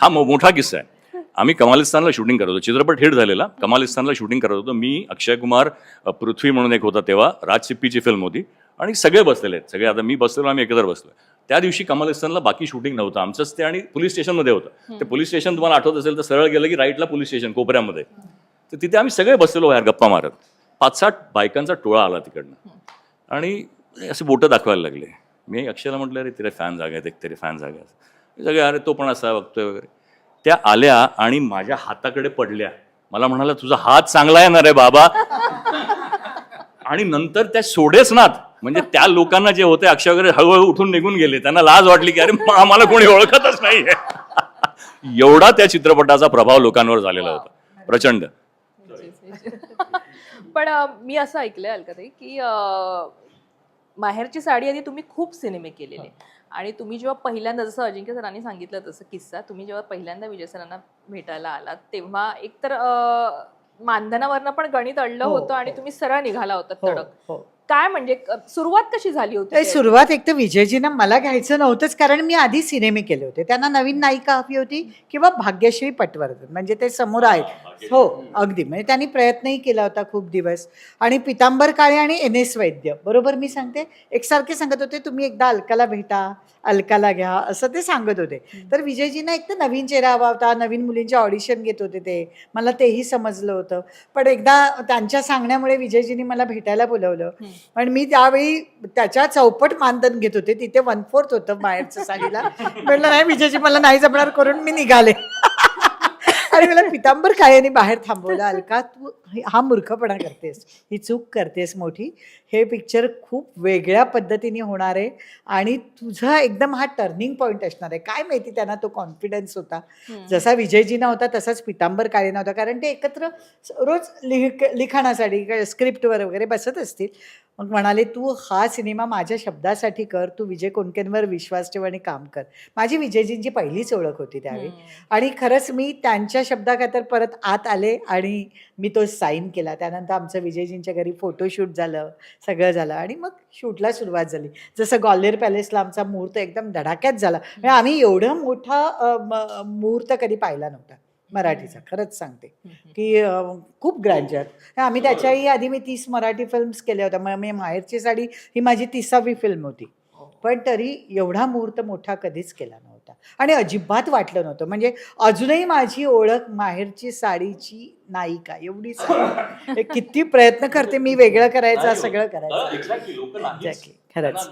हा मो- मोठा किस्सा आहे. आम्ही कमालिस्तानला शूटिंग करत होतो. चित्रपट हिट झालेला. कमालिस्तानला शूटिंग करत होतो. मी अक्षय कुमार पृथ्वी म्हणून एक होता तेव्हा. राज सिप्पीची फिल्म होती. आणि सगळे बसलेले आहेत. सगळे आता मी बसलेलो आम्ही एकत्र बसलो त्या दिवशी कमालिस्तानला बाकी शूटिंग नव्हतं. आमचंच ते आणि पोलीस स्टेशनमध्ये होतं. ते पोलीस स्टेशन तुम्हाला आठवत असेल तर सरळ गेलं की राईटला पोलीस स्टेशन कोपऱ्यामध्ये. तर तिथे आम्ही सगळे बसलेलो बाहेर गप्पा मारत. पाच साठ बायकांचा टोळा आला तिकडनं. आणि असे बोटं दाखवायला लागले. मी अक्षयला म्हटलं अरे तिथे फॅन जागा आहेत एक तरी फॅन जागा आहेत. सगळे अरे तो पण असा बघतोय वगैरे. त्या आल्या आणि माझ्या हाताकडे पडल्या. मला म्हणाला तुझा हात चांगला आहे ना रे बाबा. आणि नंतर त्या सोडेच नात म्हणजे त्या लोकांना जे होते अक्षय वगैरे हळूहळू उठून निघून गेले. त्यांना लाज वाटली की अरे आम्हाला कोणी ओळखतच नाहीये. एवढा त्या चित्रपटाचा प्रभाव लोकांवर झालेला होता. प्रचंड. पण मी असं ऐकलंय अलकाताई की माहेरची साडी आधी तुम्ही खूप सिनेमे केलेले. आणि तुम्ही जेव्हा पहिल्यांदा जसं अजिंक्य सरांनी सांगितलं तसं किस्सा तुम्ही जेव्हा पहिल्यांदा विजय सरांना भेटायला आलात तेव्हा एकतर मानधनावरनं पण गणित अडलं हो, होतं आणि हो. तुम्ही सरळ निघाला होता हो, तडक. काय म्हणजे सुरुवात कशी झाली होती? सुरुवात एक तर विजयजींना मला घ्यायचं नव्हतंच कारण मी आधी सिनेमे केले होते. त्यांना नवीन नायिका हवी होती किंवा भाग्यश्री पटवर्धन म्हणजे ते समोर आहेत. हो अगदी. म्हणजे त्यांनी प्रयत्नही केला होता खूप दिवस. आणि पितांबर काळे आणि एन एस वैद्य बरोबर मी सांगते? एकसारखे सांगत होते तुम्ही एकदा अलकाला भेटा अलकाला घ्या असं ते सांगत होते. तर विजयजींना एक तर नवीन चेहरा हवा होता नवीन मुलींचे ऑडिशन घेत होते ते. मला तेही समजलं होतं. पण एकदा त्यांच्या सांगण्यामुळे विजयजींनी मला भेटायला बोलवलं. पण मी त्यावेळी त्याच्या चौपट मानधन घेत होते. तिथे वन फोर्थ होतं बाहेरच्या साडीला. म्हटलं नाही विजयजी मला नाही जमणार करून मी निघाले. आणि मला पितांबर काळेने बाहेर थांबवलं. अलका तू हे- मूर्खपणा करतेस. ही चूक करतेस मोठी. हे पिक्चर खूप वेगळ्या पद्धतीने होणार आहे आणि तुझा एकदम हा टर्निंग पॉईंट असणार आहे. काय माहिती त्यांना तो कॉन्फिडन्स होता. जसा विजयजीना होता तसाच पितांबर काळेना होता कारण ते एकत्र रोज लिह लिखाणासाठी स्क्रिप्टवर वगैरे बसत असतील. मग म्हणाले तू हा सिनेमा माझ्या शब्दासाठी कर तू विजय कोणकेंवर विश्वास ठेव आणि काम कर. माझी विजयजींची पहिलीच ओळख होती त्यावेळी. आणि खरंच मी त्यांच्या शब्दाखातर परत आत आले आणि मी तो साईन केला. त्यानंतर आमचं विजयजींच्या घरी फोटोशूट झालं सगळं झालं आणि मग शूटला सुरुवात झाली. जसं ग्वाल्हेर पॅलेसला आमचा मुहूर्त एकदम धडाक्यात झाला. म्हणजे आम्ही एवढा मोठा मुहूर्त कधी पाहिला नव्हता. मराठीचा खरंच सांगते. की खूप ग्रँजर आम्ही त्याच्याही आधी मी तीस मराठी फिल्म्स केल्या होत्या. मग मी माहेरची साडी ही माझी तिसावी फिल्म होती. पण तरी एवढा मुहूर्त मोठा कधीच केला नव्हता. आणि अजिबात वाटलं नव्हतं. म्हणजे अजूनही माझी ओळख माहेरची साडीची नायिका एवढीच आहे. हे किती प्रयत्न करते मी वेगळं करायचं सगळं करायचं. खरंच.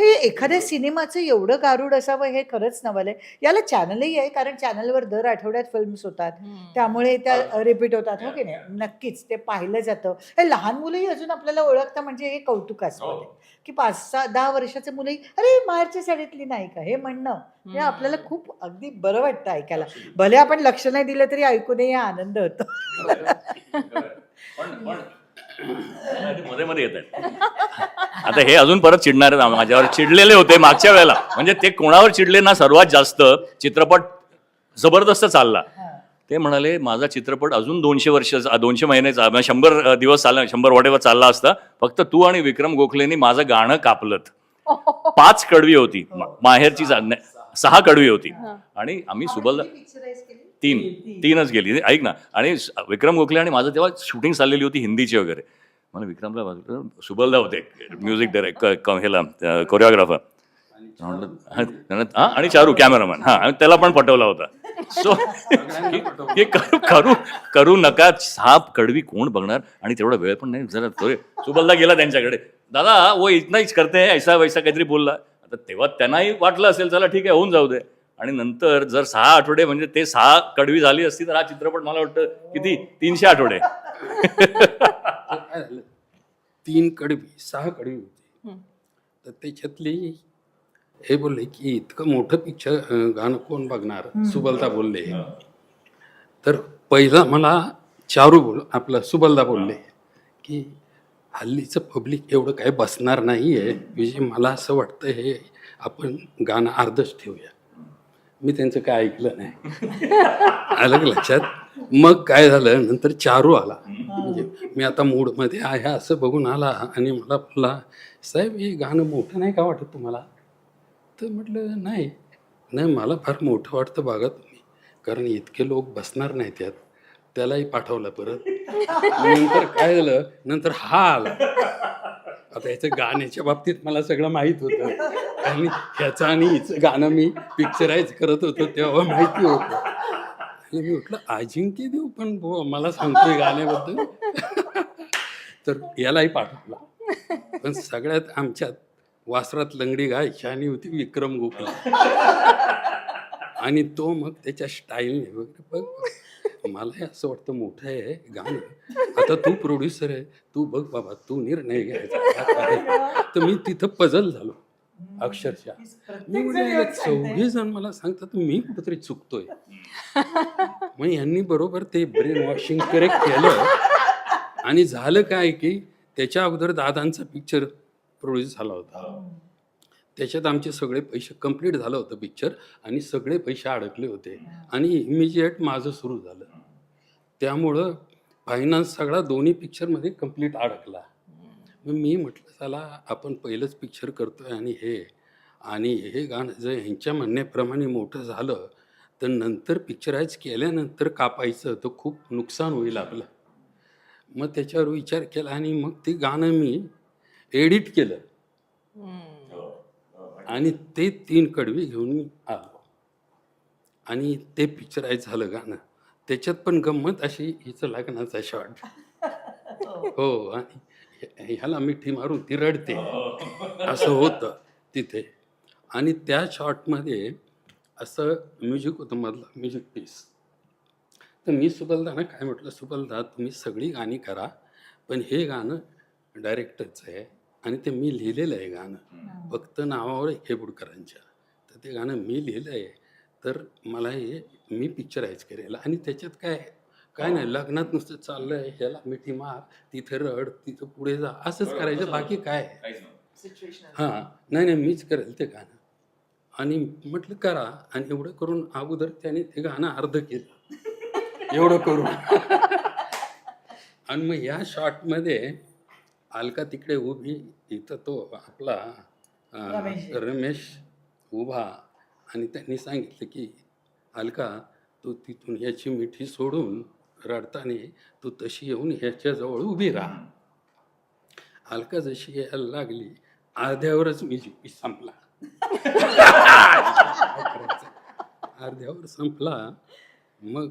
हे एखाद्या सिनेमाचं एवढं गारूड असावं हे खरंच नवल आहे याला चॅनलही आहे कारण चॅनलवर दर आठवड्यात फिल्म्स होतात. त्यामुळे त्या रिपीट होतात हो की नाही? नक्कीच ते पाहिलं जातं. हे लहान मुलंही अजून आपल्याला ओळखतं म्हणजे हे कौतुकास्पद हो. आहे. की पाच सहा दहा वर्षाचे मुलंही अरे माहेरच्या साडीतली नाही का? हे म्हणणं हे आपल्याला खूप अगदी बरं वाटतं ऐकायला. भले आपण लक्ष नाही दिलं तरी ऐकूनही आनंद होतो. पण पण मध्ये मध्ये येत आता हे अजून परत चिडणार आहेत माझ्यावर चिडलेले होते मागच्या वेळेला. म्हणजे ते कोणावर चिडले ना सर्वात जास्त चित्रपट जबरदस्त चालला. ते म्हणाले माझा चित्रपट अजून दोनशे वर्ष दोनशे महिन्याचा शंभर दिवस चालला शंभर वडेवर चालला असता. फक्त तू आणि विक्रम गोखलेनी माझं गाणं कापलत. पाच कडवी होती. मा- माहेरची सहा कडवी होती. आणि आम्ही सुबल तीन तीनच गेली. ऐक ना. आणि विक्रम गोखले आणि माझं तेव्हा शूटिंग चाललेली होती हिंदीची वगैरे. मला विक्रमला सुबलदा होते म्युझिक डायरेक्ट ह्याला कोरिओग्राफर. हा आणि चारू कॅमेरामॅन. हा त्याला पण पटवला होता. सो हे करू करू करू नका. साप कडवी कोण बघणार? आणि तेवढा वेळ पण नाही. जरा थोडे सुबलदा गेला त्यांच्याकडे. दादा वो इतनाच करते हैं, ऐसा वैसा काहीतरी बोलला. आता तेव्हा त्यांनाही वाटलं असेल चला ठीक आहे होऊन जाऊ दे. आणि नंतर जर सहा आठवडे म्हणजे ते सहा कडवी झाली असती तर हा चित्रपट मला वाटतं किती? तीनशे आठवडे. तीन कडवी सहा कडवी होती. तर त्याच्यातली हे बोलले की इतकं मोठं पिक्चर गाणं कोण बघणार? सुबलता बोलले. तर पहिला मला चारू बोल आपलं सुबलदा बोलले की हल्लीचं पब्लिक एवढं काही बसणार नाही आहे विजय मला असं वाटतं हे आपण गाणं अर्धच ठेवूया. मी त्यांचं काय ऐकलं नाही. आलं का लक्षात? मग काय झालं? नंतर चारू आला. म्हणजे मी आता मूडमध्ये आहे असं बघून आला आणि मला बोलला साहेब हे गाणं मोठं नाही का वाटत तुम्हाला? तर म्हटलं नाही. नाही मला फार मोठं वाटतं बघा तुम्ही. कारण इतके लोक बसणार नाहीत त्यात त्यालाही पाठवलं परत. नंतर काय झालं? नंतर हा आला. आता याचं गाण्याच्या बाबतीत मला सगळं माहीत होतं. आणि ह्याचं आणि हिचं गाणं मी पिक्चराईज करत होतो तेव्हा माहिती होतं. आणि मी म्हटलं अजिंक्य देऊ पण बुवा मला सांगतोय गाण्याबद्दल. तर यालाही पाठवला. पण सगळ्यात आमच्यात वासरात लंगडी गाय शानी होती विक्रम गोखला. आणि तो मग त्याच्या स्टाईलने वगैरे बघ मलाही असं वाटतं मोठं आहे गाणं. आता तू प्रोड्युसर आहे तू बघ बाबा तू निर्णय घ्यायचा. तर मी तिथं पजल झालो. अक्षरशः. मी म्हणजे चौघे जण मला सांगतात मी कुठेतरी चुकतोय. मग यांनी बरोबर ते ब्रेन वॉशिंग करेक्ट केलं. आणि झालं काय की त्याच्या अगोदर दादांचा पिक्चर प्रोड्यूस झाला होता. त्याच्यात आमचे सगळे पैसे कंप्लीट झालं होतं पिक्चर आणि सगळे पैसे अडकले होते. आणि इमिजिएट माझं सुरू झालं. त्यामुळं फायनान्स सगळा दोन्ही पिक्चरमध्ये कंप्लीट अडकला. मग मी म्हटलं चला आपण पहिलंच पिक्चर करतोय आणि हे. आणि हे गाणं जर ह्यांच्या म्हणण्याप्रमाणे मोठं झालं तर नंतर पिक्चराईज केल्यानंतर कापायचं तर खूप नुकसान होईल आपलं. मग त्याच्यावर विचार केला आणि मग ते गाणं मी एडिट केलं. आणि ते तीन कडवी घेऊन मी आलो. आणि ते पिक्चराईज झालं गाणं. त्याच्यात पण गंमत अशी हिचं लग्नाचा शॉट हो. आणि ह्या- ह्याला मिठी मारून ती रडते. असं होतं तिथे. आणि त्या शॉटमध्ये असं म्युझिक होतं मधलं म्युझिक पीस. तर मी सुबलदाना काय म्हटलं सुबलदा तुम्ही सगळी गाणी करा पण हे गाणं डायरेक्टरचं आहे. आणि ते मी लिहिलेलं आहे गाणं. फक्त नावावर हेबुडकरांच्या. तर ते गाणं मी लिहिलं आहे. तर मला हे मी पिक्चराईज करेल. आणि त्याच्यात काय काय नाही लग्नात नुसतं चाललंय ह्याला मिठी मार तिथे रड तिथं पुढे जा असंच करायचं. बाकी काय आहे? हां. नाही नाही मीच करेल ते गाणं. आणि म्हटलं करा. आणि एवढं करून अगोदर त्याने ते गाणं अर्ध केलं. एवढं करून. आणि मग या शॉटमध्ये अलका तिकडे उभी इथं तो आपला अं, रमेश. रमेश उभा आणि त्यांनी सांगितलं की अलका तू तिथून ह्याची मिठी सोडून रडताना तू तशी येऊन ह्याच्याजवळ उभी राहा अलका जशी यायला लागली अर्ध्यावरच मी जीपी संपला अर्ध्यावर संपला मग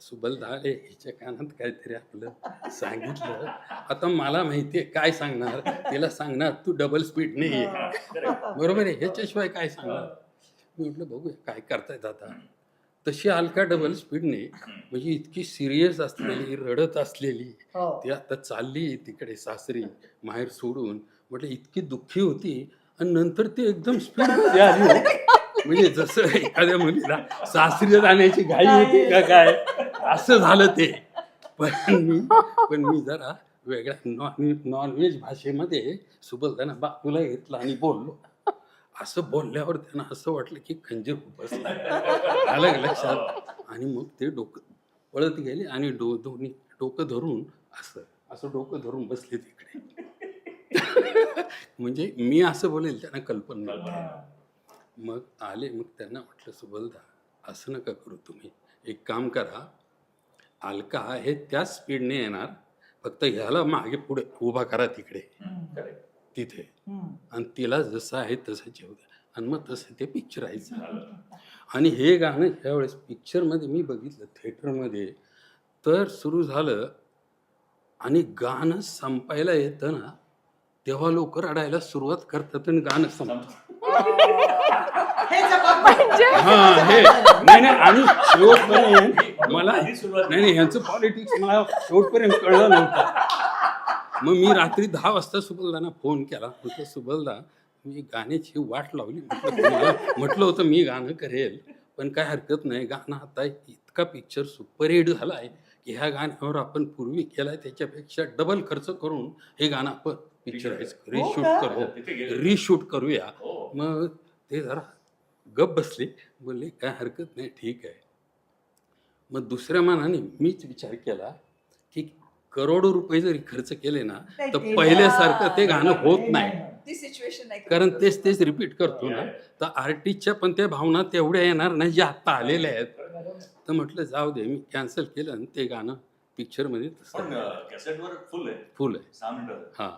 सुबल आले हिच्या कानात काहीतरी आपलं सांगितलं. आता मला माहितीये काय सांगणार? तिला सांगणार तू डबल स्पीड नाही आहे बरोबर आहे ह्याच्याशिवाय काय सांगणार? मी म्हटलं बघूया काय करतायत आता. तशी अलका डबल स्पीडने म्हणजे इतकी सिरियस असलेली रडत असलेली हो. ती आता चालली तिकडे सासरी माहेर सोडून. म्हटलं इतकी दुःखी होती. आणि नंतर ती एकदम स्पीड आली. म्हणजे जसं एखाद्या मुलीला सासरी जाण्याची घाई होती का काय? असं झालं ते. पण मी पण मी जरा वेगळ्या नॉन नॉनव्हेज भाषेमध्ये सुबलताना बापूला घेतला आणि बोललो. असं बोलल्यावर त्यांना असं वाटलं की खंजीर बसला. आलं लक्षात? आणि मग ते डोकं पळत गेले आणि डो दोन्ही डोकं धरून असं असं डोकं धरून बसले तिकडे. म्हणजे मी असं बोलेल त्यांना कल्पना नव्हती मग आले मग त्यांना म्हटलं सुबलदा असं नका करू तुम्ही. एक काम करा अलका हे त्याच स्पीडने येणार. फक्त ह्याला मागे पुढे उभा करा तिकडे. तिथे. आणि तिला जसं आहे तसं जेव द्या. आणि मग तसं ते पिक्चरायचं आणि हे गाणं ह्यावेळेस पिक्चरमध्ये मी बघितलं थिएटरमध्ये तर सुरू झालं. आणि गाणं संपायला येतं ना तेव्हा लोक रडायला सुरुवात करतात आणि गाणं संपतं. हा हे. नाही नाही आणि शेवटपर्यंत मला नाही नाही ह्यांचं पॉलिटिक्स मला शेवटपर्यंत कळलं नव्हतं. मग मी रात्री दहा वाजता सुबलदाना फोन केला. म्हटलं सुबलदा मी गाण्याची वाट लावली. म्हटलं होतं मी गाणं करेल पण काय हरकत नाही. गाणं आता इतका पिक्चर सुपरहिट झाला आहे की ह्या गाण्यावर आपण पूर्वी केलाय त्याच्यापेक्षा डबल खर्च करून हे गाणं आपण पिक्चराईज रिशूट करू. रिशूट करूया. मग ते जरा गप बसले. बोलले काय हरकत नाही ठीक आहे. मग दुसऱ्या मानाने मीच विचार केला की करोडो रुपये जरी खर्च केले ना तर पहिल्यासारखं ते गाणं होत नाही कारण तेच तेच रिपीट करतो ना. तर आर्टिस्टच्या पण त्या भावना तेवढ्या येणार नाही ज्या आत्ता आलेल्या आहेत. तर म्हटलं जाऊ दे मी कॅन्सल केलं आणि ते गाणं पिक्चरमध्ये तसं पण कॅसेटवर फुल आहे. फुल आहे. हा.